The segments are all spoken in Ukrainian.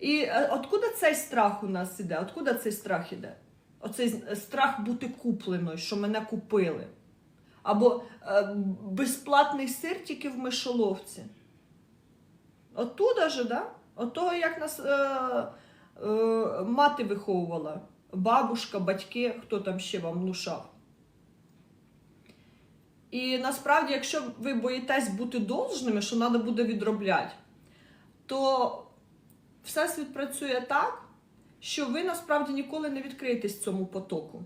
І е, откуда цей страх у нас іде? Откуда цей страх іде? Оцей страх бути купленою, що мене купили. Або е, безплатний сир тільки в мишоловці. Оттуда же, да? От того, як нас е, е, мати виховувала, бабушка, батьки, хто там ще вам внушав. І насправді, якщо ви боїтесь бути должними, що треба буде відробляти, то Всесвіт працює так, що ви насправді ніколи не відкриєтесь цьому потоку.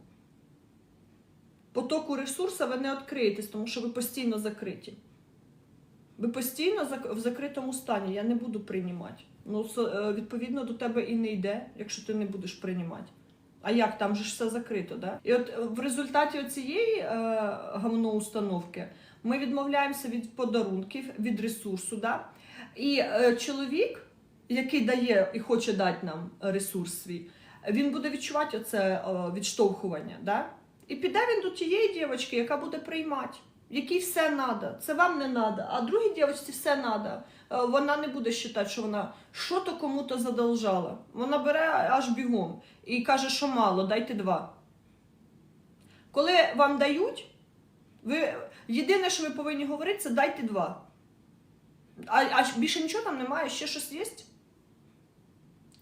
Потоку ресурсу ви не відкриєтесь, тому що ви постійно закриті. Ви постійно в закритому стані. Я не буду приймати. Ну, е, відповідно, до тебе і не йде, якщо ти не будеш приймати. А як там же ж все закрито, да? І от е, в результаті цієї е, гамноустановки ми відмовляємося від подарунків, від ресурсу. Да? І е, чоловік, який дає і хоче дати нам ресурс свій, він буде відчувати оце е, відштовхування. Да? І піде він до тієї дівчинки, яка буде приймати, якій все треба. Це вам не треба, а другій дівчинці все треба. Вона не буде вважати, що вона що-то кому-то задолжала. Вона бере аж бігом і каже, що мало, дайте два. Коли вам дають, ви єдине, що ви повинні говорити, це дайте два. А, а більше нічого там немає, ще щось є?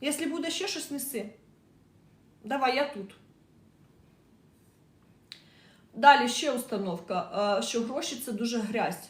Якщо буде ще щось, неси. Давай, я тут. Далі ще установка, е, що гроші це дуже грязь.